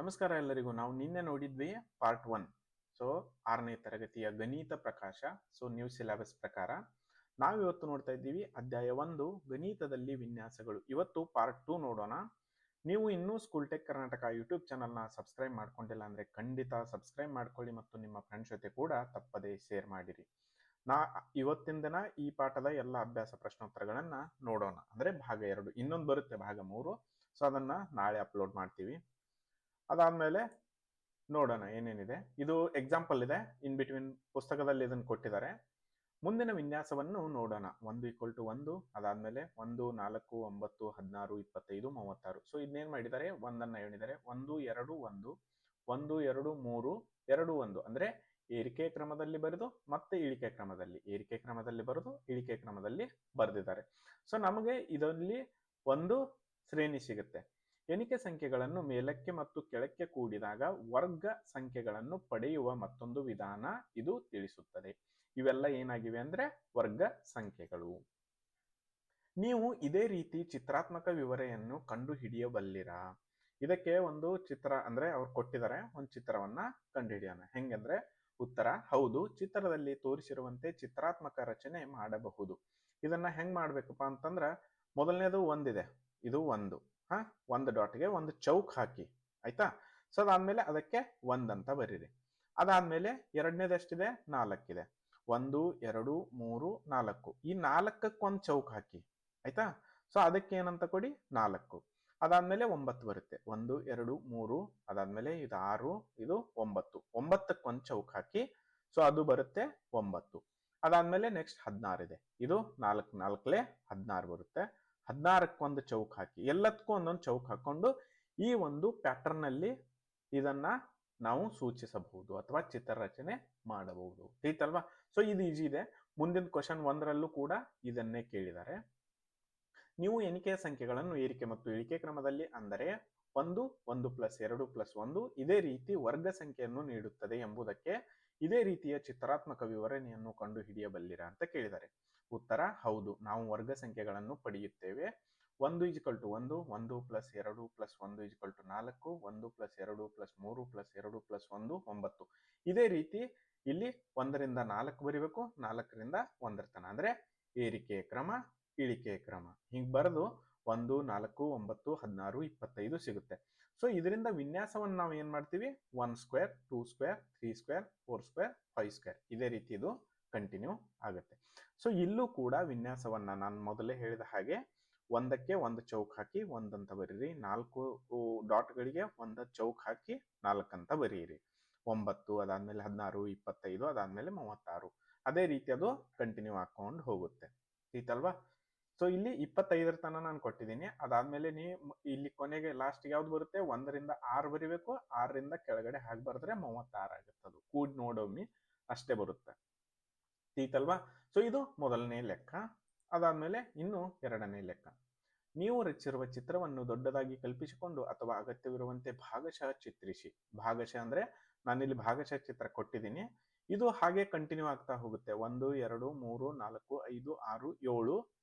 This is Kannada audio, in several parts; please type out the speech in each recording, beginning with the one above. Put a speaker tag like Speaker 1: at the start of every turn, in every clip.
Speaker 1: ನಮಸ್ಕಾರ ಎಲ್ಲರಿಗೂ. ನಾವು ನಿನ್ನೆ ನೋಡಿದ್ವಿ ಪಾರ್ಟ್ ಒನ್. ಸೊ ಆರನೇ ತರಗತಿಯ ಗಣಿತ ಪ್ರಕಾಶ. ಸೊ ನ್ಯೂ ಸಿಲೆಬಸ್ ಪ್ರಕಾರ. ನಾವು ಇವತ್ತು ನೋಡ್ತಾ ಇದ್ದೀವಿ ಅಧ್ಯಾಯ ಒಂದು, ಗಣಿತದಲ್ಲಿ ವಿನ್ಯಾಸಗಳು. ಇವತ್ತು ಪಾರ್ಟ್ ಟೂ ನೋಡೋಣ. ನೀವು ಇನ್ನೂ ಸ್ಕೂಲ್ ಟೆಕ್ ಕರ್ನಾಟಕ ಯೂಟ್ಯೂಬ್ ಚಾನಲ್ನ ಸಬ್ಸ್ಕ್ರೈಬ್ ಮಾಡ್ಕೊಂಡಿಲ್ಲ ಅಂದ್ರೆ ಖಂಡಿತ ಸಬ್ಸ್ಕ್ರೈಬ್ ಮಾಡ್ಕೊಳ್ಳಿ ಮತ್ತು ನಿಮ್ಮ ಫ್ರೆಂಡ್ಸ್ ಜೊತೆ ಕೂಡ ತಪ್ಪದೇ ಶೇರ್ ಮಾಡಿರಿ. ನಾ, ಇವತ್ತಿನ ದಿನ ಈ ಪಾಠದ ಎಲ್ಲ ಅಭ್ಯಾಸ ಪ್ರಶ್ನೋತ್ತರಗಳನ್ನ ನೋಡೋಣ. ಅಂದ್ರೆ ಭಾಗ ಎರಡು. ಇನ್ನೊಂದು ಬರುತ್ತೆ ಭಾಗ ಮೂರು. ಸೊ ಅದನ್ನ ನಾಳೆ ಅಪ್ಲೋಡ್ ಮಾಡ್ತೀವಿ. ಅದಾದ್ಮೇಲೆ ನೋಡೋಣ ಏನೇನಿದೆ. ಇದು ಎಕ್ಸಾಂಪಲ್ ಇದೆ. ಇನ್ ಬಿಟ್ವೀನ್ ಪುಸ್ತಕದಲ್ಲಿ ಇದನ್ನು ಕೊಟ್ಟಿದ್ದಾರೆ. ಮುಂದಿನ ವಿನ್ಯಾಸವನ್ನು ನೋಡೋಣ. ಒಂದು ಈಕ್ವಲ್ ಟು ಒಂದು, ಅದಾದ್ಮೇಲೆ ಒಂದು, ನಾಲ್ಕು, ಒಂಬತ್ತು, ಹದಿನಾರು, ಇಪ್ಪತ್ತೈದು, ಮೂವತ್ತಾರು. ಸೊ ಇದನ್ನೇನ್ ಮಾಡಿದ್ದಾರೆ? ಒಂದನ್ನ ಹೇಳಿದ್ದಾರೆ. ಒಂದು, ಎರಡು, ಒಂದು. ಒಂದು, ಎರಡು, ಮೂರು, ಎರಡು, ಒಂದು. ಅಂದ್ರೆ ಏರಿಕೆ ಕ್ರಮದಲ್ಲಿ ಬರೆದು ಮತ್ತೆ ಇಳಿಕೆ ಕ್ರಮದಲ್ಲಿ. ಏರಿಕೆ ಕ್ರಮದಲ್ಲಿ ಬರೆದು ಇಳಿಕೆ ಕ್ರಮದಲ್ಲಿ ಬರೆದಿದ್ದಾರೆ. ಸೊ ನಮಗೆ ಇದರಲ್ಲಿ ಒಂದು ಶ್ರೇಣಿ ಸಿಗುತ್ತೆ. ಎಣಿಕೆ ಸಂಖ್ಯೆಗಳನ್ನು ಮೇಲಕ್ಕೆ ಮತ್ತು ಕೆಳಕ್ಕೆ ಕೂಡಿದಾಗ ವರ್ಗ ಸಂಖ್ಯೆಗಳನ್ನು ಪಡೆಯುವ ಮತ್ತೊಂದು ವಿಧಾನ ಇದು ತಿಳಿಸುತ್ತದೆ. ಇವೆಲ್ಲ ಏನಾಗಿವೆ ಅಂದ್ರೆ ವರ್ಗ ಸಂಖ್ಯೆಗಳು. ನೀವು ಇದೇ ರೀತಿ ಚಿತ್ರಾತ್ಮಕ ವಿವರೆಯನ್ನು ಕಂಡು ಹಿಡಿಯಬಲ್ಲಿರಾ ಇದಕ್ಕೆ ಒಂದು ಚಿತ್ರ ಅಂದ್ರೆ ಅವ್ರು ಕೊಟ್ಟಿದ್ದಾರೆ, ಒಂದು ಚಿತ್ರವನ್ನ ಕಂಡುಹಿಡಿಯೋಣ. ಹೆಂಗಂದ್ರೆ ಉತ್ತರ, ಹೌದು, ಚಿತ್ರದಲ್ಲಿ ತೋರಿಸಿರುವಂತೆ ಚಿತ್ರಾತ್ಮಕ ರಚನೆ ಮಾಡಬಹುದು. ಇದನ್ನ ಹೆಂಗ್ ಮಾಡ್ಬೇಕಪ್ಪ ಅಂತಂದ್ರ ಮೊದಲನೇದು ಒಂದಿದೆ, ಇದು ಒಂದು. ಹಾ? ಒಂದು ಡಾಟ್ಗೆ ಒಂದು ಚೌಕ್ ಹಾಕಿ. ಆಯ್ತಾ? ಸೊ ಅದಾದ್ಮೇಲೆ ಅದಕ್ಕೆ ಒಂದ್ ಅಂತ ಬರೀರಿ. ಅದಾದ್ಮೇಲೆ ಎರಡನೇದೆಷ್ಟಿದೆ ನಾಲ್ಕಿದೆ. ಒಂದು, ಎರಡು, ಮೂರು, ನಾಲ್ಕು. ಈ ನಾಲ್ಕಕ್ಕೆ ಒಂದು ಚೌಕ್ ಹಾಕಿ. ಆಯ್ತಾ? ಸೊ ಅದಕ್ಕೆ ಏನಂತ ಕೊಡಿ? ನಾಲ್ಕು. ಅದಾದ್ಮೇಲೆ ಒಂಬತ್ತು ಬರುತ್ತೆ. ಒಂದು, ಎರಡು, ಮೂರು, ಅದಾದ್ಮೇಲೆ ಇದು ಆರು, ಇದು ಒಂಬತ್ತು. ಒಂಬತ್ತಕ್ಕೆ ಒಂದು ಚೌಕ್ ಹಾಕಿ. ಸೊ ಅದು ಬರುತ್ತೆ ಒಂಬತ್ತು. ಅದಾದ್ಮೇಲೆ ನೆಕ್ಸ್ಟ್ ಹದಿನಾರು ಇದೆ ಇದು ನಾಲ್ಕು ನಾಲ್ಕಲೆ ಹದಿನಾರು ಬರುತ್ತೆ. ಹದಿನಾರಕ್ಕೆ ಒಂದು ಚೌಕ್ ಹಾಕಿ, ಎಲ್ಲದಕ್ಕೂ ಒಂದೊಂದು ಚೌಕ್ ಹಾಕೊಂಡು ಈ ಒಂದು ಪ್ಯಾಟರ್ನ್ ಅಲ್ಲಿ ಇದನ್ನ ನಾವು ಸೂಚಿಸಬಹುದು ಅಥವಾ ಚಿತ್ರರಚನೆ ಮಾಡಬಹುದು. ಐತಲ್ವಾ? ಸೊ ಇದು ಈಜಿ ಇದೆ. ಮುಂದಿನ ಕ್ವಶನ್ ಒಂದರಲ್ಲೂ ಕೂಡ ಇದನ್ನೇ ಕೇಳಿದ್ದಾರೆ. ನೀವು ಎಣಿಕೆಯ ಸಂಖ್ಯೆಗಳನ್ನು ಏರಿಕೆ ಮತ್ತು ಇಳಿಕೆ ಕ್ರಮದಲ್ಲಿ ಅಂದರೆ ಒಂದು ಒಂದು ಪ್ಲಸ್ ಎರಡು ಪ್ಲಸ್ ಒಂದು ಇದೇ ರೀತಿ ವರ್ಗ ಸಂಖ್ಯೆಯನ್ನು ನೀಡುತ್ತದೆ ಎಂಬುದಕ್ಕೆ ಇದೇ ರೀತಿಯ ಚಿತ್ರಾತ್ಮಕ ವಿವರಣೆಯನ್ನು ಕಂಡು ಹಿಡಿಯಬಲ್ಲಿರ ಅಂತ ಕೇಳಿದ್ದಾರೆ. ಉತ್ತರ, ಹೌದು, ನಾವು ವರ್ಗ ಸಂಖ್ಯೆಗಳನ್ನು ಪಡೆಯುತ್ತೇವೆ. ಒಂದು ಇಜಿಕಲ್ ಟು ಒಂದು ಒಂದು ಪ್ಲಸ್ ಎರಡು ಪ್ಲಸ್ ಒಂದು ಇಜಿಕಲ್ ಟು ನಾಲ್ಕು, ಒಂದು ಪ್ಲಸ್ ಎರಡು ಪ್ಲಸ್ ಮೂರು ಪ್ಲಸ್ ಎರಡು ಪ್ಲಸ್ ಒಂದು ಒಂಬತ್ತು. ಇದೇ ರೀತಿ ಇಲ್ಲಿ ಒಂದರಿಂದ ನಾಲ್ಕು ಬರಿಬೇಕು, ನಾಲ್ಕರಿಂದ ಒಂದರ ತನ. ಅಂದ್ರೆ ಏರಿಕೆ ಕ್ರಮ, ಇಳಿಕೆ ಕ್ರಮ. ಹಿಂಗ್ ಬರೆದು ಒಂದು, ನಾಲ್ಕು, ಒಂಬತ್ತು, ಹದಿನಾರು, ಇಪ್ಪತ್ತೈದು ಸಿಗುತ್ತೆ. ಸೊ ಇದರಿಂದ ವಿನ್ಯಾಸವನ್ನು ನಾವು ಏನ್ ಮಾಡ್ತೀವಿ? One square, two square three square, four square, five square. ಇದೇ ರೀತಿ ಇದು ಕಂಟಿನ್ಯೂ ಆಗುತ್ತೆ. ಸೊ ಇಲ್ಲೂ ಕೂಡ ವಿನ್ಯಾಸವನ್ನ ನಾನು ಮೊದಲೇ ಹೇಳಿದ ಹಾಗೆ ಒಂದಕ್ಕೆ ಒಂದು ಚೌಕ್ ಹಾಕಿ ಒಂದಂತ ಬರೀರಿ, ನಾಲ್ಕು ಡಾಟ್ಗಳಿಗೆ ಒಂದು ಚೌಕ್ ಹಾಕಿ ನಾಲ್ಕಂತ ಬರೀರಿ. ಒಂಬತ್ತು ಅದಾದ್ಮೇಲೆ ಹದಿನಾರು, ಇಪ್ಪತ್ತೈದು ಅದಾದ್ಮೇಲೆ ಮೂವತ್ತಾರು. ಅದೇ ರೀತಿ ಅದು ಕಂಟಿನ್ಯೂ ಹಾಕೊಂಡು ಹೋಗುತ್ತೆ. ಈತಲ್ವಾ ಸೊ ಇಲ್ಲಿ ಇಪ್ಪತ್ತೈದರ ತನ ನಾನು ಕೊಟ್ಟಿದ್ದೀನಿ. ಅದಾದ್ಮೇಲೆ ನೀ ಇಲ್ಲಿ ಕೊನೆಗೆ ಲಾಸ್ಟ್ ಯಾವ್ದು ಬರುತ್ತೆ? ಒಂದರಿಂದ ಆರು ಬರಿಬೇಕು. ಆರರಿಂದ ಕೆಳಗಡೆ ಹಾಗೆ ಬರೆದ್ರೆ ಮೂವತ್ತಾರು ಆಗುತ್ತೆ ಅದು. ಕೂಡ್ ನೋಡೊಮ್ಮಿ ಅಷ್ಟೇ ಬರುತ್ತೆ. ಈತಲ್ವಾ ಸೊ ಇದು ಮೊದಲನೇ ಲೆಕ್ಕ. ಅದಾದ್ಮೇಲೆ ಇನ್ನು ಎರಡನೇ ಲೆಕ್ಕ. ನೀವು ರಚಿಸಿರುವ ಚಿತ್ರವನ್ನು ದೊಡ್ಡದಾಗಿ ಕಲ್ಪಿಸಿಕೊಂಡು ಅಥವಾ ಅಗತ್ಯವಿರುವಂತೆ ಭಾಗಶಃ ಚಿತ್ರಿಸಿ. ಭಾಗಶಃ ಅಂದ್ರೆ ನಾನಿಲ್ಲಿ ಭಾಗಶಃ ಚಿತ್ರ ಕೊಟ್ಟಿದ್ದೀನಿ. ಇದು ಹಾಗೆ ಕಂಟಿನ್ಯೂ ಆಗ್ತಾ ಹೋಗುತ್ತೆ. ಒಂದು, ಎರಡು, ಮೂರು, ನಾಲ್ಕು, ಐದು, ಆರು, ಏಳು.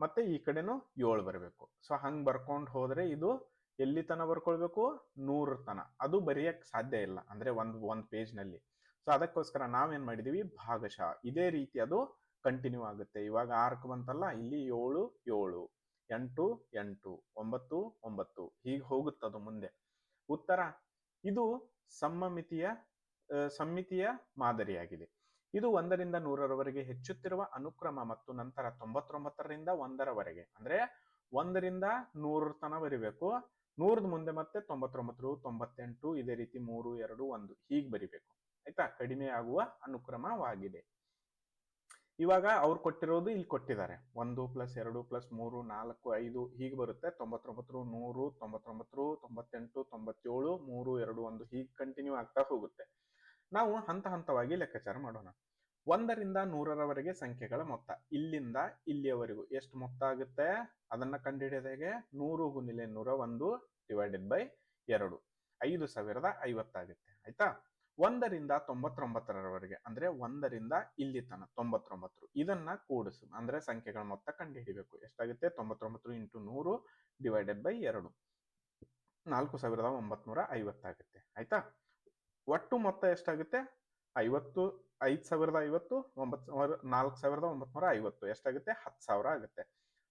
Speaker 1: ಮತ್ತೆ ಈ ಕಡೆನೂ ಏಳು ಬರಬೇಕು. ಸೊ ಹಂಗ್ ಬರ್ಕೊಂಡು ಹೋದ್ರೆ ಇದು ಎಲ್ಲಿ ತನ ಬರ್ಕೊಳ್ಬೇಕು? ನೂರ ತನ. ಅದು ಬರೆಯಕ್ ಸಾಧ್ಯ ಇಲ್ಲ. ಅಂದ್ರೆ ಒಂದ್ ಒಂದ್ ಪೇಜ್ನಲ್ಲಿ. ಸೊ ಅದಕ್ಕೋಸ್ಕರ ನಾವೇನ್ ಮಾಡಿದೀವಿ? ಭಾಗಶಃ. ಇದೇ ರೀತಿ ಅದು ಕಂಟಿನ್ಯೂ ಆಗುತ್ತೆ. ಇವಾಗ ಆರ್ಕ್ ಬಂತಲ್ಲ, ಇಲ್ಲಿ ಏಳು ಏಳು, ಎಂಟು ಎಂಟು, ಒಂಬತ್ತು ಒಂಬತ್ತು. ಹೀಗೆ ಹೋಗುತ್ತದು ಮುಂದೆ. ಉತ್ತರ, ಇದು ಸಮ್ಮಮಿತಿಯ ಸಮ್ಮಿತಿಯ ಮಾದರಿಯಾಗಿದೆ. ಇದು ಒಂದರಿಂದ ನೂರರವರೆಗೆ ಹೆಚ್ಚುತ್ತಿರುವ ಅನುಕ್ರಮ ಮತ್ತು ನಂತರ ತೊಂಬತ್ತೊಂಬತ್ತರಿಂದ ಒಂದರವರೆಗೆ. ಅಂದ್ರೆ ಒಂದರಿಂದ ನೂರ ತನ ಬರಿಬೇಕು. ನೂರದ ಮುಂದೆ ಮತ್ತೆ ತೊಂಬತ್ತೊಂಬತ್ತು ತೊಂಬತ್ತೆಂಟು, ಇದೇ ರೀತಿ ಮೂರು, ಎರಡು, ಒಂದು. ಹೀಗೆ ಬರಿಬೇಕು. ಆಯ್ತಾ? ಕಡಿಮೆ ಆಗುವ ಅನುಕ್ರಮವಾಗಿದೆ. ಇವಾಗ ಅವ್ರು ಕೊಟ್ಟಿರೋದು ಇಲ್ಲಿ ಕೊಟ್ಟಿದ್ದಾರೆ. ಒಂದು ಪ್ಲಸ್ ಎರಡು ಪ್ಲಸ್ ಮೂರು ನಾಲ್ಕು ಐದು ಹೀಗೆ ಬರುತ್ತೆ. ತೊಂಬತ್ತೊಂಬತ್ತು ನೂರು, ತೊಂಬತ್ತೊಂಬತ್ತು ತೊಂಬತ್ತೆಂಟು, ತೊಂಬತ್ತೇಳು, ಮೂರು, ಎರಡು, ಒಂದು ಹೀಗೆ ಕಂಟಿನ್ಯೂ ಆಗ್ತಾ ಹೋಗುತ್ತೆ. ನಾವು ಹಂತ ಹಂತವಾಗಿ ಲೆಕ್ಕಾಚಾರ ಮಾಡೋಣ. ಒಂದರಿಂದ ನೂರರವರೆಗೆ ಸಂಖ್ಯೆಗಳ ಮೊತ್ತ. ಇಲ್ಲಿಂದ ಇಲ್ಲಿಯವರೆಗೂ ಎಷ್ಟು ಮೊತ್ತ ಆಗುತ್ತೆ? ಅದನ್ನ ಕಂಡುಹಿಡಿಯೋದಾಗೆ ನೂರು ಗುಣಿಲೆ ನೂರ ಒಂದು ಡಿವೈಡೆಡ್ ಬೈ ಎರಡು. ಐದು ಸಾವಿರದ ಐವತ್ತಾಗುತ್ತೆ ಆಯ್ತಾ? ಒಂದರಿಂದ ತೊಂಬತ್ತೊಂಬತ್ತರವರೆಗೆ, ಅಂದ್ರೆ ಒಂದರಿಂದ ಇಲ್ಲಿ ತನ ತೊಂಬತ್ತೊಂಬತ್ತು ಇದನ್ನ ಕೂಡಿಸು, ಅಂದ್ರೆ ಸಂಖ್ಯೆಗಳ ಮೊತ್ತ ಕಂಡುಹಿಡಿಬೇಕು. ಎಷ್ಟಾಗುತ್ತೆ? ತೊಂಬತ್ತೊಂಬತ್ತು ಇಂಟು ನೂರು ಡಿವೈಡೆಡ್ ಬೈ ಎರಡು. ನಾಲ್ಕು ಸಾವಿರದ ಒಂಬತ್ನೂರ ಐವತ್ತಾಗುತ್ತೆ. ಆಯ್ತಾ? ಒಟ್ಟು ಮೊತ್ತ ಎಷ್ಟಾಗುತ್ತೆ? ಐವತ್ತು, ಐದು ಸಾವಿರದ ಐವತ್ತು, ಒಂಬತ್ತು ಸಾವಿರ, ನಾಲ್ಕು ಸಾವಿರದ ಒಂಬತ್ನೂರ ಐವತ್ತು. ಎಷ್ಟಾಗುತ್ತೆ? ಹತ್ತು ಸಾವಿರ ಆಗುತ್ತೆ.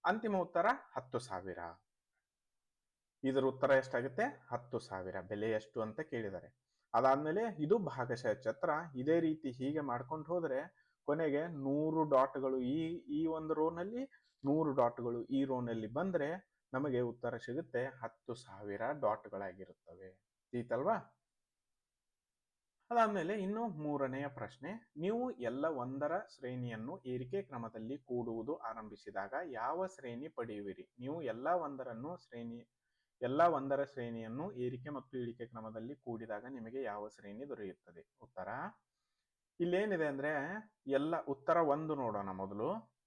Speaker 1: ಅಂತಿಮ ಉತ್ತರ, ಹತ್ತು ಸಾವಿರ. ಇದರ ಉತ್ತರ ಎಷ್ಟಾಗುತ್ತೆ? ಹತ್ತು ಸಾವಿರ. ಬೆಲೆ ಎಷ್ಟು ಅಂತ ಕೇಳಿದ್ದಾರೆ ಅದಾದ್ಮೇಲೆ ಇದು ಭಾಗಶಃ ಛತ್ರ. ಇದೇ ರೀತಿ ಹೀಗೆ ಮಾಡ್ಕೊಂಡು ಹೋದ್ರೆ ಕೊನೆಗೆ ನೂರು ಡಾಟ್ಗಳು ಈ ಈ ಒಂದು ರೋನಲ್ಲಿ ನೂರು ಡಾಟ್ಗಳು ಈ ರೋನಲ್ಲಿ ಬಂದ್ರೆ ನಮಗೆ ಉತ್ತರ ಸಿಗುತ್ತೆ ಹತ್ತು ಸಾವಿರ ಡಾಟ್ಗಳಾಗಿರುತ್ತವೆ ಈತಲ್ವಾ ಅದಾದ್ಮೇಲೆ ಇನ್ನು ಮೂರನೆಯ ಪ್ರಶ್ನೆ, ನೀವು ಎಲ್ಲ ಒಂದರ ಶ್ರೇಣಿಯನ್ನು ಏರಿಕೆ ಕ್ರಮದಲ್ಲಿ ಕೂಡುವುದು ಆರಂಭಿಸಿದಾಗ ಯಾವ ಶ್ರೇಣಿ ಪಡೆಯುವಿರಿ? ನೀವು ಎಲ್ಲ ಒಂದರನ್ನು ಶ್ರೇಣಿ ಎಲ್ಲ ಒಂದರ ಶ್ರೇಣಿಯನ್ನು ಏರಿಕೆ ಮತ್ತು ಇಳಿಕೆ ಕ್ರಮದಲ್ಲಿ ಕೂಡಿದಾಗ ನಿಮಗೆ ಯಾವ ಶ್ರೇಣಿ ದೊರೆಯುತ್ತದೆ? ಉತ್ತರ. ಇಲ್ಲೇನಿದೆ ಅಂದ್ರೆ ಎಲ್ಲ ಉತ್ತರ ಒಂದು ನೋಡೋಣ ಮೊದಲು.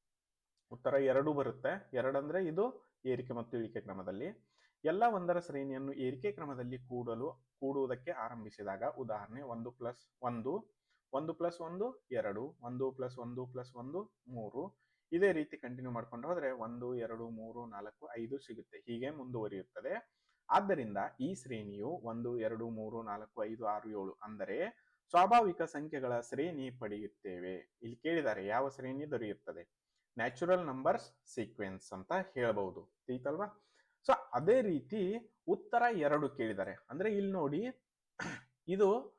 Speaker 1: ಉತ್ತರ ಎರಡು ಬರುತ್ತೆ. ಎರಡಂದ್ರೆ ಇದು ಏರಿಕೆ ಮತ್ತು ಇಳಿಕೆ ಕ್ರಮದಲ್ಲಿ. ಎಲ್ಲ ಒಂದರ ಶ್ರೇಣಿಯನ್ನು ಏರಿಕೆ ಕ್ರಮದಲ್ಲಿ ಕೂಡಲು, ಕೂಡುವುದಕ್ಕೆ ಆರಂಭಿಸಿದಾಗ ಉದಾಹರಣೆ ಒಂದು ಪ್ಲಸ್ ಒಂದು ಒಂದು ಪ್ಲಸ್ ಒಂದು ಎರಡು, ಒಂದು ಪ್ಲಸ್ ಒಂದು ಪ್ಲಸ್ ಒಂದು ಮೂರು ಇದೇ ರೀತಿ ಕಂಟಿನ್ಯೂ ಮಾಡ್ಕೊಂಡು ಹೋದ್ರೆ ಒಂದು, ಎರಡು, ಮೂರು, ನಾಲ್ಕು, ಐದು ಸಿಗುತ್ತೆ. ಹೀಗೆ ಮುಂದುವರಿಯುತ್ತದೆ. ಆದ್ದರಿಂದ ಈ ಶ್ರೇಣಿಯು ಒಂದು, ಎರಡು, ಮೂರು, ನಾಲ್ಕು, ಐದು, ಆರು, ಏಳು ಅಂದರೆ ಸ್ವಾಭಾವಿಕ ಸಂಖ್ಯೆಗಳ ಶ್ರೇಣಿ ಪಡೆಯುತ್ತೇವೆ. ಇಲ್ಲಿ ಕೇಳಿದ್ದಾರೆ ಯಾವ ಶ್ರೇಣಿ ದೊರೆಯುತ್ತದೆ? ನ್ಯಾಚುರಲ್ ನಂಬರ್ಸ್ ಸೀಕ್ವೆನ್ಸ್ ಅಂತ ಹೇಳ್ಬಹುದು. ತಿಳಿತಲ್ವಾ? ಸೊ ಅದೇ ರೀತಿ ಉತ್ತರ ಎರಡು ಕೇಳಿದ್ದಾರೆ ಅಂದ್ರೆ ಇಲ್ಲಿ ನೋಡಿ, ಇದು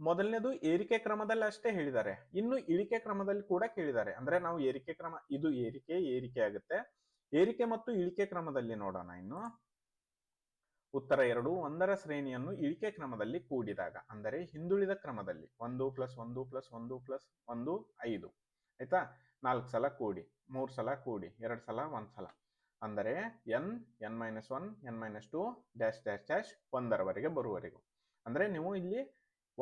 Speaker 1: ಮೊದಲನೇದು ಏರಿಕೆ ಕ್ರಮದಲ್ಲಿ ಅಷ್ಟೇ ಹೇಳಿದ್ದಾರೆ. ಇನ್ನು ಇಳಿಕೆ ಕ್ರಮದಲ್ಲಿ ಕೂಡ ಕೇಳಿದ್ದಾರೆ. ಅಂದ್ರೆ ನಾವು ಏರಿಕೆ ಕ್ರಮ, ಇದು ಏರಿಕೆ ಏರಿಕೆ ಆಗುತ್ತೆ. ಏರಿಕೆ ಮತ್ತು ಇಳಿಕೆ ಕ್ರಮದಲ್ಲಿ ನೋಡೋಣ ಇನ್ನು. ಉತ್ತರ ಎರಡು, ಒಂದರ ಶ್ರೇಣಿಯನ್ನು ಇಳಿಕೆ ಕ್ರಮದಲ್ಲಿ ಕೂಡಿದಾಗ, ಅಂದರೆ ಹಿಂದುಳಿದ ಕ್ರಮದಲ್ಲಿ, ಒಂದು ಪ್ಲಸ್ ಒಂದು ಪ್ಲಸ್ ಒಂದು ಪ್ಲಸ್ ಒಂದು ಐದು. ಆಯ್ತಾ? ನಾಲ್ಕು ಸಲ ಕೂಡಿ, ಮೂರು ಸಲ ಕೂಡಿ, ಎರಡು ಸಲ, ಒಂದ್ ಸಲ. ಅಂದರೆ n n minus one, n minus two, dash dash dash, ಒಂದರವರೆಗೆ ಬರುವವರೆಗೂ. ಅಂದ್ರೆ ನೀವು ಇಲ್ಲಿ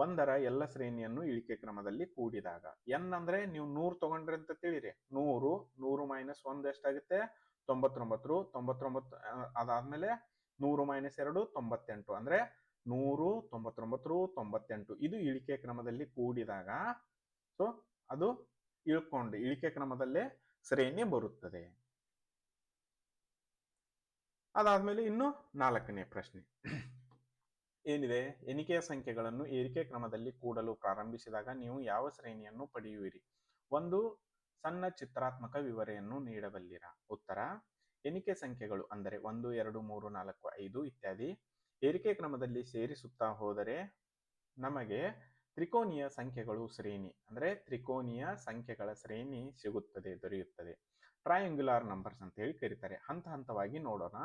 Speaker 1: ಒಂದರ ಎಲ್ಲ ಶ್ರೇಣಿಯನ್ನು ಇಳಿಕೆ ಕ್ರಮದಲ್ಲಿ ಕೂಡಿದಾಗ. ಎನ್ ಅಂದ್ರೆ ನೀವು ನೂರು ತಗೊಂಡ್ರಿ ಅಂತ ತಿಳಿರಿ. ನೂರು ನೂರು ಮೈನಸ್ ಒಂದ್ ಎಷ್ಟಾಗುತ್ತೆ? ತೊಂಬತ್ತೊಂಬತ್ತು ತೊಂಬತ್ತೊಂಬತ್ತು ಅದಾದ್ಮೇಲೆ ನೂರು ಮೈನಸ್ ಎರಡು, ತೊಂಬತ್ತೆಂಟು. ಅಂದ್ರೆ ನೂರು, ತೊಂಬತ್ತೊಂಬತ್ತು ತೊಂಬತ್ತೆಂಟು. ಇದು ಇಳಿಕೆ ಕ್ರಮದಲ್ಲಿ ಕೂಡಿದಾಗ ಸೊ ಅದು ಇಳ್ಕೊಂಡು, ಇಳಿಕೆ ಕ್ರಮದಲ್ಲೇ ಶ್ರೇಣಿ ಬರುತ್ತದೆ. ಅದಾದ್ಮೇಲೆ ಇನ್ನು ನಾಲ್ಕನೇ ಪ್ರಶ್ನೆ. ಏನಿದೆ, ಎಣಿಕೆಯ ಸಂಖ್ಯೆಗಳನ್ನು ಏರಿಕೆ ಕ್ರಮದಲ್ಲಿ ಕೂಡಲು ಪ್ರಾರಂಭಿಸಿದಾಗ ನೀವು ಯಾವ ಶ್ರೇಣಿಯನ್ನು ಪಡೆಯುವಿರಿ? ಒಂದು, ಸಣ್ಣ ಚಿತ್ರಾತ್ಮಕ ವಿವರೆಯನ್ನು ನೀಡಬಲ್ಲಿರ. ಉತ್ತರ, ಎಣಿಕೆ ಸಂಖ್ಯೆಗಳು ಅಂದರೆ ಒಂದು, ಎರಡು, ಮೂರು, ನಾಲ್ಕು, ಐದು ಇತ್ಯಾದಿ. ಏರಿಕೆ ಕ್ರಮದಲ್ಲಿ ಸೇರಿಸುತ್ತಾ ಹೋದರೆ ನಮಗೆ ತ್ರಿಕೋನೀಯ ಸಂಖ್ಯೆಗಳು ಶ್ರೇಣಿ ಅಂದರೆ ತ್ರಿಕೋನೀಯ ಸಂಖ್ಯೆಗಳ ಶ್ರೇಣಿ ಸಿಗುತ್ತದೆ, ದೊರೆಯುತ್ತದೆ. ಟ್ರಯಾಂಗ್ಯುಲಾರ್ ನಂಬರ್ಸ್ ಅಂತ ಹೇಳಿ ಕರೀತಾರೆ. ಹಂತ ಹಂತವಾಗಿ ನೋಡೋಣ.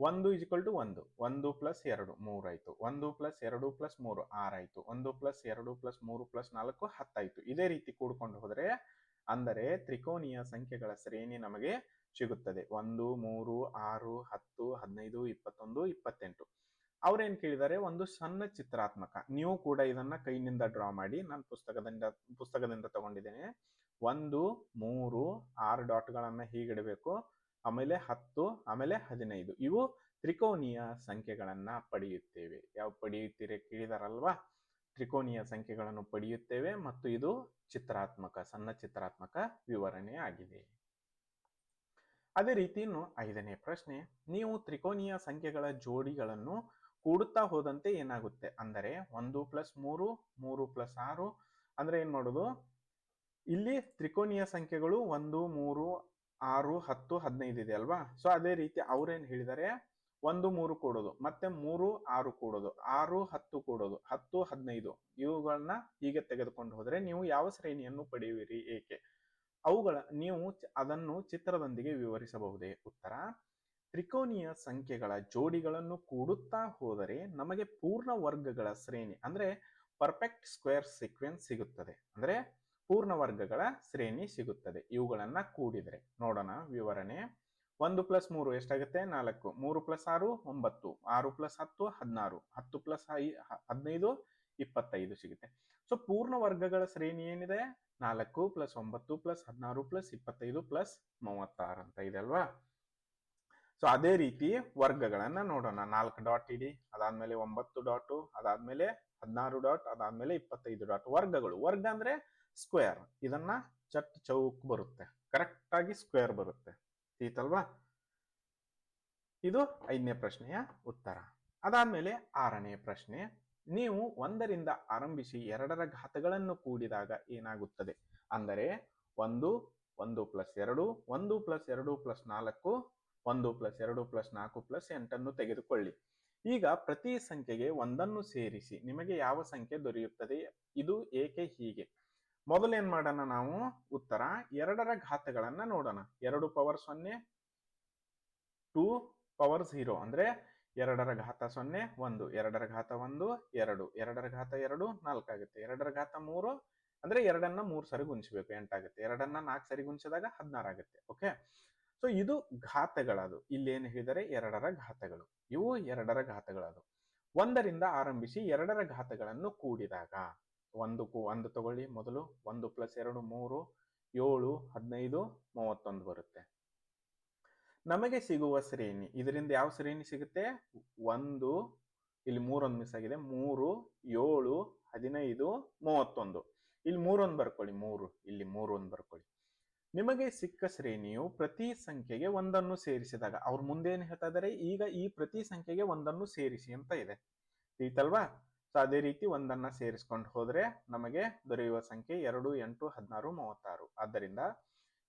Speaker 1: ಒಂದು ಇಜಿಕಲ್ ಟು ಒಂದು ಒಂದು ಪ್ಲಸ್ ಎರಡು ಮೂರು ಆಯ್ತು. ಒಂದು ಪ್ಲಸ್ ಎರಡು ಪ್ಲಸ್ ಮೂರು ಆರಾಯ್ತು ಒಂದು ಪ್ಲಸ್ ಎರಡು ಪ್ಲಸ್ ಮೂರು ಪ್ಲಸ್ ನಾಲ್ಕು ಹತ್ತಾಯ್ತು ಇದೇ ರೀತಿ ಕೂಡ್ಕೊಂಡು ಹೋದರೆ ಅಂದರೆ ತ್ರಿಕೋನೀಯ ಸಂಖ್ಯೆಗಳ ಶ್ರೇಣಿ ನಮಗೆ ಸಿಗುತ್ತದೆ. ಒಂದು, ಮೂರು, ಆರು, ಹತ್ತು, ಹದಿನೈದು, ಇಪ್ಪತ್ತೊಂದು, ಇಪ್ಪತ್ತೆಂಟು. ಅವ್ರೇನ್ ಕೇಳಿದ್ದಾರೆ? ಒಂದು ಸಣ್ಣ ಚಿತ್ರಾತ್ಮಕ. ನೀವು ಕೂಡ ಇದನ್ನ ಕೈನಿಂದ ಡ್ರಾ ಮಾಡಿ. ನಾನು ಪುಸ್ತಕದಿಂದ ಪುಸ್ತಕದಿಂದ ತಗೊಂಡಿದ್ದೇನೆ. ಒಂದು, ಮೂರು, ಆರು ಡಾಟ್ಗಳನ್ನ ಹೀಗಿಡಬೇಕು. ಆಮೇಲೆ ಹತ್ತು, ಆಮೇಲೆ ಹದಿನೈದು. ಇವು ತ್ರಿಕೋನೀಯ ಸಂಖ್ಯೆಗಳನ್ನ ಪಡೆಯುತ್ತೇವೆ. ಯಾವ ಪಡೆಯುತ್ತೀರಿ ಕೇಳಿದಾರಲ್ವಾ? ತ್ರಿಕೋನೀಯ ಸಂಖ್ಯೆಗಳನ್ನು ಪಡೆಯುತ್ತೇವೆ ಮತ್ತು ಇದು ಚಿತ್ರಾತ್ಮಕ, ಸಣ್ಣ ಚಿತ್ರಾತ್ಮಕ ವಿವರಣೆ ಆಗಿದೆ. ಅದೇ ರೀತಿ ಇನ್ನು ಐದನೇ ಪ್ರಶ್ನೆ, ನೀವು ತ್ರಿಕೋನೀಯ ಸಂಖ್ಯೆಗಳ ಜೋಡಿಗಳನ್ನು ಕೂಡುತ್ತಾ ಹೋದಂತೆ ಏನಾಗುತ್ತೆ? ಅಂದರೆ ಒಂದು ಪ್ಲಸ್ ಮೂರು ಮೂರು ಪ್ಲಸ್ ಆರು, ಅಂದ್ರೆ ಏನ್ ಮಾಡೋದು? ಇಲ್ಲಿ ತ್ರಿಕೋನೀಯ ಸಂಖ್ಯೆಗಳು ಒಂದು, ಮೂರು ಆರು, ಹತ್ತು, ಹದಿನೈದು ಇದೆ ಅಲ್ವಾ? ಸೊ ಅದೇ ರೀತಿ ಅವ್ರೇನ್ ಹೇಳಿದ್ದಾರೆ ಒಂದು, ಮೂರು ಕೊಡೋದು. ಮತ್ತೆ ಮೂರು, ಆರು ಕೂಡೋದು. ಆರು, ಹತ್ತು ಕೂಡೋದು. ಹತ್ತು, ಹದಿನೈದು. ಇವುಗಳನ್ನ ಹೀಗೆ ತೆಗೆದುಕೊಂಡು ಹೋದರೆ ನೀವು ಯಾವ ಶ್ರೇಣಿಯನ್ನು ಪಡೆಯುವಿರಿ ಏಕೆ? ಅವುಗಳ, ನೀವು ಅದನ್ನು ಚಿತ್ರದೊಂದಿಗೆ ವಿವರಿಸಬಹುದೇ? ಉತ್ತರ, ತ್ರಿಕೋನೀಯ ಸಂಖ್ಯೆಗಳ ಜೋಡಿಗಳನ್ನು ಕೂಡುತ್ತಾ ಹೋದರೆ ನಮಗೆ ಪೂರ್ಣ ವರ್ಗಗಳ ಶ್ರೇಣಿ, ಅಂದ್ರೆ ಪರ್ಫೆಕ್ಟ್ ಸ್ಕ್ವೇರ್ ಸೀಕ್ವೆನ್ಸ್ ಸಿಗುತ್ತದೆ. ಅಂದ್ರೆ ಪೂರ್ಣ ವರ್ಗಗಳ ಶ್ರೇಣಿ ಸಿಗುತ್ತದೆ. ಇವುಗಳನ್ನ ಕೂಡಿದರೆ ನೋಡೋಣ ವಿವರಣೆ. ಒಂದು ಪ್ಲಸ್ ಮೂರು ಎಷ್ಟಾಗುತ್ತೆ? ನಾಲ್ಕು. ಮೂರು ಪ್ಲಸ್ ಆರು, ಒಂಬತ್ತು. ಆರು ಪ್ಲಸ್ ಹತ್ತು, ಹದಿನಾರು. ಹತ್ತು ಪ್ಲಸ್ ಐ ಹದಿನೈದು, ಇಪ್ಪತ್ತೈದು ಸಿಗುತ್ತೆ. ಸೊ ಪೂರ್ಣ ವರ್ಗಗಳ ಶ್ರೇಣಿ ಏನಿದೆ? ನಾಲ್ಕು ಪ್ಲಸ್ ಒಂಬತ್ತು ಪ್ಲಸ್ ಹದಿನಾರು ಪ್ಲಸ್ ಇಪ್ಪತ್ತೈದು ಪ್ಲಸ್ ಮೂವತ್ತಾರು ಅಂತ ಇದೆ ಅಲ್ವಾ? ಸೊ ಅದೇ ರೀತಿ ವರ್ಗಗಳನ್ನ ನೋಡೋಣ. ನಾಲ್ಕು ಡಾಟ್ ಇಡಿ, ಅದಾದ್ಮೇಲೆ ಒಂಬತ್ತು ಡಾಟು, ಅದಾದ್ಮೇಲೆ ಹದಿನಾರು ಡಾಟ್ ಅದಾದ್ಮೇಲೆ ಇಪ್ಪತ್ತೈದು ಡಾಟ್. ವರ್ಗಗಳು. ವರ್ಗ ಅಂದ್ರೆ ಸ್ಕ್ವೇರ್ ಇದನ್ನ ಚಟ್ ಚೌಕ್ ಬರುತ್ತೆ. ಕರೆಕ್ಟ್ ಆಗಿ ಸ್ಕ್ವೇರ್ ಬರುತ್ತೆ. ಈತಲ್ವಾ ಇದು ಐದನೇ ಪ್ರಶ್ನೆಯ ಉತ್ತರ. ಅದಾದ್ಮೇಲೆ ಆರನೇ ಪ್ರಶ್ನೆ. ನೀವು ಒಂದರಿಂದ ಆರಂಭಿಸಿ ಎರಡರ ಘಾತಗಳನ್ನು ಕೂಡಿದಾಗ ಏನಾಗುತ್ತದೆ? ಅಂದರೆ ಒಂದು ಒಂದು ಪ್ಲಸ್ ಎರಡು, ಒಂದು ಪ್ಲಸ್ ಎರಡು ಪ್ಲಸ್ ನಾಲ್ಕು, ಒಂದು ಪ್ಲಸ್ ಎರಡು ಪ್ಲಸ್ ನಾಲ್ಕು ಪ್ಲಸ್ ಎಂಟನ್ನು ತೆಗೆದುಕೊಳ್ಳಿ. ಈಗ ಪ್ರತಿ ಸಂಖ್ಯೆಗೆ ಒಂದನ್ನು ಸೇರಿಸಿ ನಿಮಗೆ ಯಾವ ಸಂಖ್ಯೆ ದೊರೆಯುತ್ತದೆ? ಇದು ಏಕೆ ಹೀಗೆ? ಮೊದಲೇನ್ ಮಾಡೋಣ ನಾವು? ಉತ್ತರ, ಎರಡರ ಘಾತಗಳನ್ನ ನೋಡೋಣ. ಎರಡು ಪವರ್ ಸೊನ್ನೆ, ಟೂ ಪವರ್ ಝೀರೋ ಅಂದ್ರೆ ಎರಡರ ಘಾತ ಸೊನ್ನೆ, ಒಂದು. ಎರಡರ ಘಾತ ಒಂದು, ಎರಡು. ಎರಡರ ಘಾತ ಎರಡು ನಾಲ್ಕಾಗುತ್ತೆ ಎರಡರ ಘಾತ ಮೂರು ಅಂದ್ರೆ ಎರಡನ್ನ ಮೂರು ಸರಿ ಗುಣಿಸಬೇಕು, ಎಂಟಾಗುತ್ತೆ. ಎರಡನ್ನ ನಾಲ್ಕು ಸರಿ ಗುಣಿಸಿದಾಗ ಹದಿನಾರು ಆಗುತ್ತೆ. ಓಕೆ? ಸೊ ಇದು ಘಾತಗಳದು. ಇಲ್ಲಿ ಏನು ಹೇಳಿದರೆ ಎರಡರ ಘಾತಗಳು. ಇವು ಎರಡರ ಘಾತಗಳದು. ಒಂದರಿಂದ ಆರಂಭಿಸಿ ಎರಡರ ಘಾತಗಳನ್ನು ಕೂಡಿದಾಗ, ಒಂದು ಒಂದು ತಗೊಳ್ಳಿ ಮೊದಲು, ಒಂದು ಪ್ಲಸ್ ಎರಡು ಮೂರು, ಏಳು, ಹದಿನೈದು, ಮೂವತ್ತೊಂದು ಬರುತ್ತೆ. ನಮಗೆ ಸಿಗುವ ಶ್ರೇಣಿ, ಇದರಿಂದ ಯಾವ ಶ್ರೇಣಿ ಸಿಗುತ್ತೆ? ಒಂದು, ಇಲ್ಲಿ ಮೂರೊಂದು ಮಿಸ್ ಆಗಿದೆ. ಮೂರು, ಏಳು, ಹದಿನೈದು, ಮೂವತ್ತೊಂದು. ಇಲ್ಲಿ ಮೂರೊಂದು ಬರ್ಕೊಳ್ಳಿ, ಮೂರು. ಇಲ್ಲಿ ಮೂರೊಂದು ಬರ್ಕೊಳ್ಳಿ. ನಿಮಗೆ ಸಿಕ್ಕ ಶ್ರೇಣಿಯು ಪ್ರತಿ ಸಂಖ್ಯೆಗೆ ಒಂದನ್ನು ಸೇರಿಸಿದಾಗ, ಅವ್ರ ಮುಂದೆ ಏನು ಹೇಳ್ತಾ ಇದ್ದಾರೆ ಈಗ ಈ ಪ್ರತಿ ಸಂಖ್ಯೆಗೆ ಒಂದನ್ನು ಸೇರಿಸಿ ಅಂತ ಇದೆ. ತಿಳಿತಲ್ವಾ? ಸೊ ಅದೇ ರೀತಿ ಒಂದನ್ನ ಸೇರಿಸ್ಕೊಂಡು ಹೋದ್ರೆ ನಮಗೆ ದೊರೆಯುವ ಸಂಖ್ಯೆ ಎರಡು, ಎಂಟು, ಹದಿನಾರು, ಮೂವತ್ತಾರು. ಆದ್ದರಿಂದ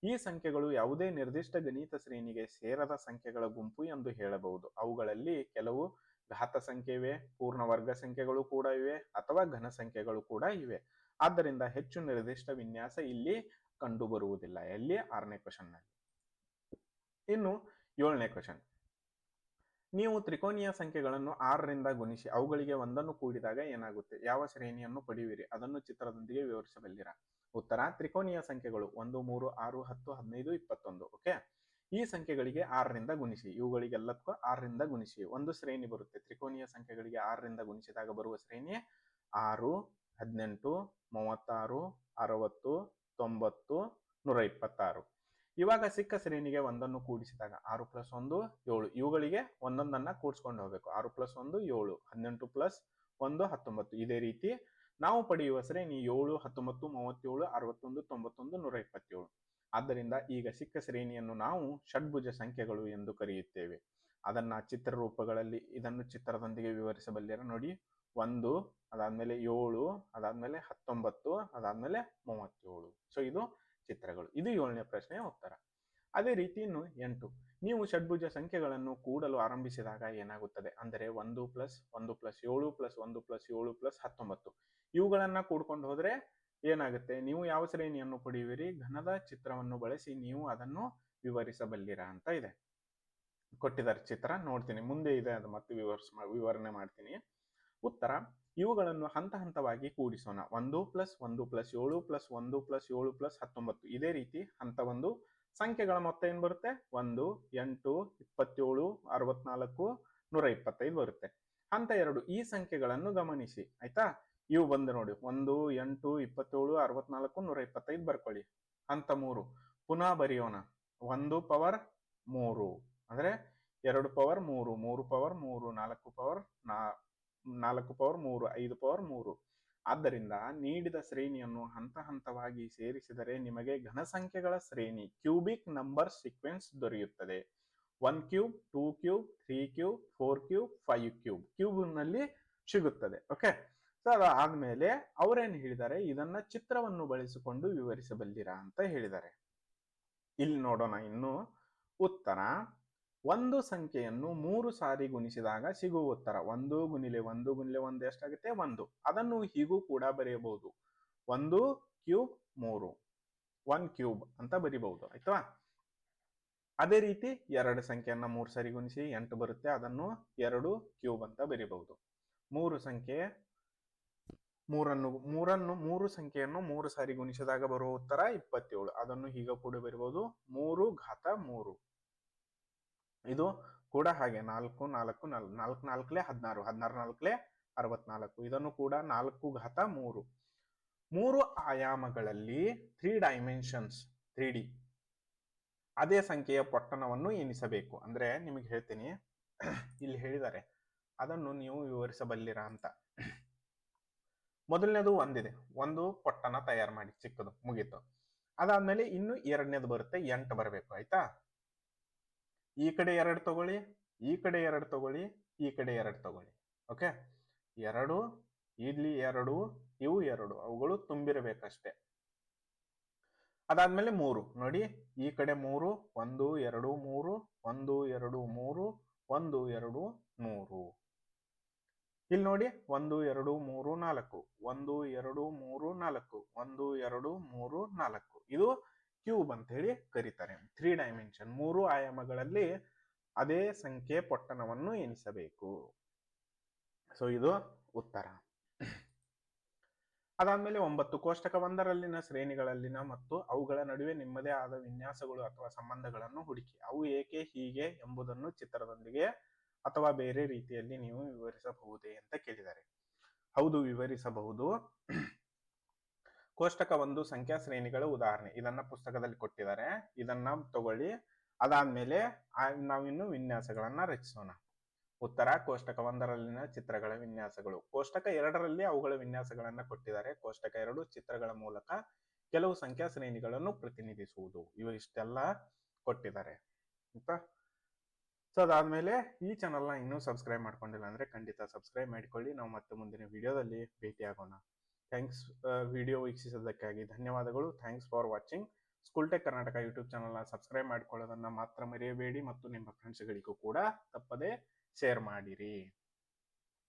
Speaker 1: ಈ ಸಂಖ್ಯೆಗಳು ಯಾವುದೇ ನಿರ್ದಿಷ್ಟ ಗಣಿತ ಶ್ರೇಣಿಗೆ ಸೇರದ ಸಂಖ್ಯೆಗಳ ಗುಂಪು ಎಂದು ಹೇಳಬಹುದು. ಅವುಗಳಲ್ಲಿ ಕೆಲವು ಘಾತ ಸಂಖ್ಯೆ ಇವೆ ಪೂರ್ಣ ವರ್ಗ ಸಂಖ್ಯೆಗಳು ಕೂಡ ಇವೆ, ಅಥವಾ ಘನ ಸಂಖ್ಯೆಗಳು ಕೂಡ ಇವೆ. ಆದ್ದರಿಂದ ಹೆಚ್ಚು ನಿರ್ದಿಷ್ಟ ವಿನ್ಯಾಸ ಇಲ್ಲಿ ಕಂಡು ಬರುವುದಿಲ್ಲ. ಎಲ್ಲಿ? ಆರನೇ ಕ್ವಶನ್ನಲ್ಲಿ. ಇನ್ನು ಏಳನೇ ಕ್ವಶನ್ ನೀವು ತ್ರಿಕೋನೀಯ ಸಂಖ್ಯೆಗಳನ್ನು ಆರರಿಂದ ಗುಣಿಸಿ, ಅವುಗಳಿಗೆ ಒಂದನ್ನು ಕೂಡಿದಾಗ ಏನಾಗುತ್ತೆ? ಯಾವ ಶ್ರೇಣಿಯನ್ನು ಪಡೆಯುವಿರಿ? ಅದನ್ನು ಚಿತ್ರದೊಂದಿಗೆ ವಿವರಿಸಬಲ್ಲಿರ? ಉತ್ತರ, ತ್ರಿಕೋನೀಯ ಸಂಖ್ಯೆಗಳು ಒಂದು, ಮೂರು, ಆರು, ಹತ್ತು, ಹದಿನೈದು, ಇಪ್ಪತ್ತೊಂದು ಓಕೆ ಈ ಸಂಖ್ಯೆಗಳಿಗೆ ಆರರಿಂದ ಗುಣಿಸಿ ಇವುಗಳಿಗೆಲ್ಲಕ್ಕೂ ಆರರಿಂದ ಗುಣಿಸಿ. ಒಂದು ಶ್ರೇಣಿ ಬರುತ್ತೆ. ತ್ರಿಕೋನೀಯ ಸಂಖ್ಯೆಗಳಿಗೆ ಆರರಿಂದ ಗುಣಿಸಿದಾಗ ಬರುವ ಶ್ರೇಣಿ ಆರು, ಹದಿನೆಂಟು, ಮೂವತ್ತಾರು, ಅರವತ್ತು ತೊಂಬತ್ತು ನೂರ ಇಪ್ಪತ್ತಾರು. ಇವಾಗ ಸಿಕ್ಕ ಶ್ರೇಣಿಗೆ ಒಂದನ್ನು ಕೂಡಿಸಿದಾಗ ಆರು ಪ್ಲಸ್ ಒಂದು, ಏಳು. ಇವುಗಳಿಗೆ ಒಂದೊಂದನ್ನ ಕೂಡಿಸ್ಕೊಂಡು ಹೋಗ್ಬೇಕು. ಆರು ಪ್ಲಸ್ ಒಂದು, ಏಳು. ಹನ್ನೆಂಟು ಪ್ಲಸ್ ಒಂದು, ಹತ್ತೊಂಬತ್ತು. ಇದೇ ರೀತಿ ನಾವು ಪಡೆಯುವ ಶ್ರೇಣಿ ಏಳು, ಹತ್ತೊಂಬತ್ತು, ಮೂವತ್ತೇಳು, ಅರವತ್ತೊಂದು, ತೊಂಬತ್ತೊಂದು, ನೂರ ಇಪ್ಪತ್ತೇಳು. ಆದ್ದರಿಂದ ಈಗ ಸಿಕ್ಕ ಶ್ರೇಣಿಯನ್ನು ನಾವು ಷಡ್ಭುಜ ಸಂಖ್ಯೆಗಳು ಎಂದು ಕರೆಯುತ್ತೇವೆ. ಅದನ್ನ ಚಿತ್ರ ರೂಪಗಳಲ್ಲಿ ಇದನ್ನು ಚಿತ್ರದೊಂದಿಗೆ ವಿವರಿಸಬಲ್ಲಿರ ನೋಡಿ. ಒಂದು ಅದಾದ್ಮೇಲೆ ಏಳು, ಅದಾದ್ಮೇಲೆ ಹತ್ತೊಂಬತ್ತು, ಅದಾದ್ಮೇಲೆ ಮೂವತ್ತೇಳು. ಸೊ ಇದು ಚಿತ್ರಗಳು. ಇದು ಏಳನೇ ಪ್ರಶ್ನೆಯ ಉತ್ತರ. ಅದೇ ರೀತಿ ಇನ್ನು ಎಂಟು. ನೀವು ಷಡ್ಭುಜ ಸಂಖ್ಯೆಗಳನ್ನು ಕೂಡಲು ಆರಂಭಿಸಿದಾಗ ಏನಾಗುತ್ತದೆ? ಅಂದರೆ ಒಂದು ಪ್ಲಸ್ ಒಂದು ಪ್ಲಸ್ ಏಳು ಪ್ಲಸ್ ಒಂದು ಪ್ಲಸ್ ಏಳು ಪ್ಲಸ್ ಹತ್ತೊಂಬತ್ತು. ಇವುಗಳನ್ನ ಕೂಡ್ಕೊಂಡು ಹೋದರೆ ಏನಾಗುತ್ತೆ? ನೀವು ಯಾವ ಶ್ರೇಣಿಯನ್ನು ಪಡೆಯುವಿರಿ? ಘನದ ಚಿತ್ರವನ್ನು ಬಳಸಿ ನೀವು ಅದನ್ನು ವಿವರಿಸಬಲ್ಲಿರ ಅಂತ ಇದೆ. ಕೊಟ್ಟಿದ್ದಾರೆ ಚಿತ್ರ. ನೋಡ್ತೀನಿ. ಮುಂದೆ ಇದೆ. ಅದು ಮತ್ತೆ ವಿವರಿಸ್ ವಿವರಣೆ ಮಾಡ್ತೀನಿ. ಉತ್ತರ. ಇವುಗಳನ್ನು ಹಂತ ಹಂತವಾಗಿ ಕೂಡಿಸೋಣ. ಒಂದು ಪ್ಲಸ್ ಒಂದು ಪ್ಲಸ್ ಏಳು ಪ್ಲಸ್ ಒಂದು ಪ್ಲಸ್ ಏಳು ಪ್ಲಸ್ ಹತ್ತೊಂಬತ್ತು. ಇದೇ ರೀತಿ ಹಂತ ಒಂದು ಸಂಖ್ಯೆಗಳ ಮೊತ್ತ ಏನ್ ಬರುತ್ತೆ? ಒಂದು, ಎಂಟು, ಇಪ್ಪತ್ತೇಳು, ಅರವತ್ನಾಲ್ಕು, ನೂರ ಇಪ್ಪತ್ತೈದು ಬರುತ್ತೆ. ಹಂತ ಎರಡು, ಈ ಸಂಖ್ಯೆಗಳನ್ನು ಗಮನಿಸಿ. ಆಯ್ತಾ? ಇವು ಬಂದು ನೋಡಿ. ಒಂದು, ಎಂಟು, ಇಪ್ಪತ್ತೇಳು, ಅರವತ್ನಾಲ್ಕು, ನೂರ ಇಪ್ಪತ್ತೈದು ಬರ್ಕೊಳ್ಳಿ. ಹಂತ ಮೂರು, ಪುನಃ ಬರೆಯೋಣ. ಒಂದು ಪವರ್ ಮೂರು. ಅಂದ್ರೆ ಎರಡು ಪವರ್ ಮೂರು ಮೂರು ಪವರ್ ಮೂರು, ನಾಲ್ಕು ಪವರ್ ನಾ ನಾಲ್ಕು ಪವರ್ ಮೂರು, ಐದು ಪವರ್ ಮೂರು. ಆದ್ದರಿಂದ ನೀಡಿದ ಶ್ರೇಣಿಯನ್ನು ಹಂತ ಹಂತವಾಗಿ ಸೇರಿಸಿದರೆ ನಿಮಗೆ ಘನಸಂಖ್ಯೆಗಳ ಶ್ರೇಣಿ, ಕ್ಯೂಬಿಕ್ ನಂಬರ್ ಸೀಕ್ವೆನ್ಸ್ ದೊರೆಯುತ್ತದೆ. One cube, two cube three cube, four cube, five cube. ಕ್ಯೂಬ್ನಲ್ಲಿ ಸಿಗುತ್ತದೆ, ಓಕೆ? ಸೊ ಅದಾದ್ಮೇಲೆ ಅವರೇನು ಹೇಳಿದ್ದಾರೆ? ಇದನ್ನ ಚಿತ್ರವನ್ನು ಬಳಸಿಕೊಂಡು ವಿವರಿಸಬಲ್ಲಿರಾ ಅಂತ ಹೇಳಿದ್ದಾರೆ. ಇಲ್ಲಿ ನೋಡೋಣ ಇನ್ನು ಉತ್ತರ. ಒಂದು ಸಂಖ್ಯೆಯನ್ನು ಮೂರು ಸಾರಿ ಗುಣಿಸಿದಾಗ ಸಿಗುವ ಉತ್ತರ ಒಂದು ಗುಣಿಲೆ ಒಂದು ಗುಣಿಲೆ ಒಂದು ಎಷ್ಟಾಗುತ್ತೆ? ಒಂದು. ಅದನ್ನು ಹೀಗೂ ಕೂಡ ಬರೆಯಬಹುದು. ಒಂದು ಕ್ಯೂಬ್ ಮೂರು. ಒನ್ ಕ್ಯೂಬ್ ಅಂತ ಬರಿಬಹುದು. ಆಯ್ತಾ? ಅದೇ ರೀತಿ ಎರಡು ಸಂಖ್ಯೆಯನ್ನ ಮೂರು ಸಾರಿ ಗುಣಿಸಿ ಎಂಟು ಬರುತ್ತೆ. ಅದನ್ನು ಎರಡು ಕ್ಯೂಬ್ ಅಂತ ಬರಿಬಹುದು. ಮೂರು ಸಂಖ್ಯೆ ಮೂರನ್ನು ಮೂರನ್ನು ಮೂರು ಸಂಖ್ಯೆಯನ್ನು ಮೂರು ಸಾರಿ ಗುಣಿಸಿದಾಗ ಬರುವ ಉತ್ತರ ಇಪ್ಪತ್ತೇಳು. ಅದನ್ನು ಹೀಗ ಕೂಡ ಬರಿಬಹುದು. ಮೂರು ಘಾತ ಮೂರು. ಇದು ಕೂಡ ಹಾಗೆ ನಾಲ್ಕು ನಾಲ್ಕು ನಾಲ್ಕು ನಾಲ್ಕು, ನಾಲ್ಕಲೆ ಹದಿನಾರು ಹದಿನಾರು, ನಾಲ್ಕಲೆ ಅರವತ್ನಾಲ್ಕು. ಇದನ್ನು ಕೂಡ ನಾಲ್ಕು ಘಾತ ಮೂರು. ಮೂರು ಆಯಾಮಗಳಲ್ಲಿ ತ್ರೀ ಡೈಮೆನ್ಷನ್ಸ್ ತ್ರೀ ಡಿ ಅದೇ ಸಂಖ್ಯೆಯ ಪೊಟ್ಟಣವನ್ನು ಎನಿಸಬೇಕು. ಅಂದ್ರೆ ನಿಮಗೆ ಹೇಳ್ತೀನಿ, ಇಲ್ಲಿ ಹೇಳಿದ್ದಾರೆ. ಅದನ್ನು ನೀವು ವಿವರಿಸಬಲ್ಲಿರಾ ಅಂತ. ಮೊದಲನೇದು ಒಂದಿದೆ. ಒಂದು ಪೊಟ್ಟಣ ತಯಾರು ಮಾಡಿ, ಚಿಕ್ಕದು, ಮುಗೀತು. ಅದಾದ್ಮೇಲೆ ಇನ್ನು ಎರಡನೇದು ಬರುತ್ತೆ ಎಂಟು ಬರಬೇಕು, ಆಯ್ತಾ? ಈ ಕಡೆ ಎರಡು ತಗೊಳ್ಳಿ, ಈ ಕಡೆ ಎರಡು ತಗೊಳ್ಳಿ, ಈ ಕಡೆ ಎರಡು ತಗೊಳ್ಳಿ. ಓಕೆ ಎರಡು ಇಲ್ಲಿ ಎರಡು, ಇವು ಎರಡು, ಅವುಗಳು ತುಂಬಿರಬೇಕಷ್ಟೆ. ಅದಾದ್ಮೇಲೆ ಮೂರು, ನೋಡಿ, ಈ ಕಡೆ ಮೂರು, ಒಂದು, ಎರಡು, ಮೂರು, ಒಂದು, ಎರಡು, ಮೂರು, ಒಂದು, ಎರಡು, ಮೂರು. ಇಲ್ಲಿ ನೋಡಿ, ಒಂದು, ಎರಡು, ಮೂರು, ನಾಲ್ಕು, ಒಂದು, ಎರಡು, ಮೂರು, ನಾಲ್ಕು, ಒಂದು, ಎರಡು, ಮೂರು, ನಾಲ್ಕು. ಇದು ಕ್ಯೂಬ್ ಅಂತ ಹೇಳಿ ಕರೀತಾರೆ. ತ್ರೀ ಡೈಮೆನ್ಷನ್ ಮೂರು ಆಯಾಮಗಳಲ್ಲಿ ಅದೇ ಸಂಖ್ಯೆ ಪೊಟ್ಟಣವನ್ನು ಎನಿಸಬೇಕು ಸೊ ಇದು ಉತ್ತರ. ಅದಾದ್ಮೇಲೆ ಒಂಬತ್ತು, ಕೋಷ್ಟಕ ಒಂದರಲ್ಲಿನ ಶ್ರೇಣಿಗಳಲ್ಲಿನ ಮತ್ತು ಅವುಗಳ ನಡುವೆ ನಿಮ್ಮದೇ ಆದ ವಿನ್ಯಾಸಗಳು ಅಥವಾ ಸಂಬಂಧಗಳನ್ನು ಹುಡುಕಿ. ಅವು ಏಕೆ, ಹೀಗೆ ಎಂಬುದನ್ನು ಚಿತ್ರದೊಂದಿಗೆ ಅಥವಾ ಬೇರೆ ರೀತಿಯಲ್ಲಿ ನೀವು ವಿವರಿಸಬಹುದೇ ಅಂತ ಕೇಳಿದ್ದಾರೆ ಹೌದು, ವಿವರಿಸಬಹುದು. ಕೋಷ್ಟಕ ಒಂದು ಸಂಖ್ಯಾ ಶ್ರೇಣಿಗಳ ಉದಾಹರಣೆ. ಇದನ್ನ ಪುಸ್ತಕದಲ್ಲಿ ಕೊಟ್ಟಿದ್ದಾರೆ. ಇದನ್ನ ತಗೊಳ್ಳಿ. ಅದಾದ್ಮೇಲೆ ನಾವು ನಾವಿನ್ನು ವಿನ್ಯಾಸಗಳನ್ನ ರಚಿಸೋಣ. ಉತ್ತರ, ಕೋಷ್ಟಕ ಒಂದರಲ್ಲಿನ ಚಿತ್ರಗಳ ವಿನ್ಯಾಸಗಳು. ಕೋಷ್ಟಕ ಎರಡರಲ್ಲಿ ಅವುಗಳ ವಿನ್ಯಾಸಗಳನ್ನ ಕೊಟ್ಟಿದ್ದಾರೆ. ಕೋಷ್ಟಕ ಎರಡು ಚಿತ್ರಗಳ ಮೂಲಕ ಕೆಲವು ಸಂಖ್ಯಾ ಶ್ರೇಣಿಗಳನ್ನು ಪ್ರತಿನಿಧಿಸುವುದು. ಇವು ಇಷ್ಟೆಲ್ಲ ಕೊಟ್ಟಿದ್ದಾರೆ. ಆಯ್ತಾ? ಸೊ ಅದಾದ್ಮೇಲೆ ಈ ಚಾನಲ್ನ ಇನ್ನೂ ಸಬ್ಸ್ಕ್ರೈಬ್ ಮಾಡ್ಕೊಂಡಿಲ್ಲ ಅಂದ್ರೆ ಖಂಡಿತ ಸಬ್ಸ್ಕ್ರೈಬ್ ಮಾಡಿಕೊಳ್ಳಿ. ನಾವು ಮತ್ತೆ ಮುಂದಿನ ವಿಡಿಯೋದಲ್ಲಿ ಭೇಟಿಯಾಗೋಣ. ಥ್ಯಾಂಕ್ಸ್ ವಿಡಿಯೋ ವೀಕ್ಷಿಸೋದಕ್ಕಾಗಿ ಧನ್ಯವಾದಗಳು. Thanks for watching. School Tech Karnataka YouTube ಚಾನಲ್ನ ಸಬ್ಸ್ಕ್ರೈಬ್ ಮಾಡ್ಕೊಳ್ಳೋದನ್ನು ಮಾತ್ರ ಮರೆಯಬೇಡಿ ಮತ್ತು ನಿಮ್ಮ ಫ್ರೆಂಡ್ಸ್ಗಳಿಗೂ ಕೂಡ ತಪ್ಪದೇ ಶೇರ್ ಮಾಡಿರಿ.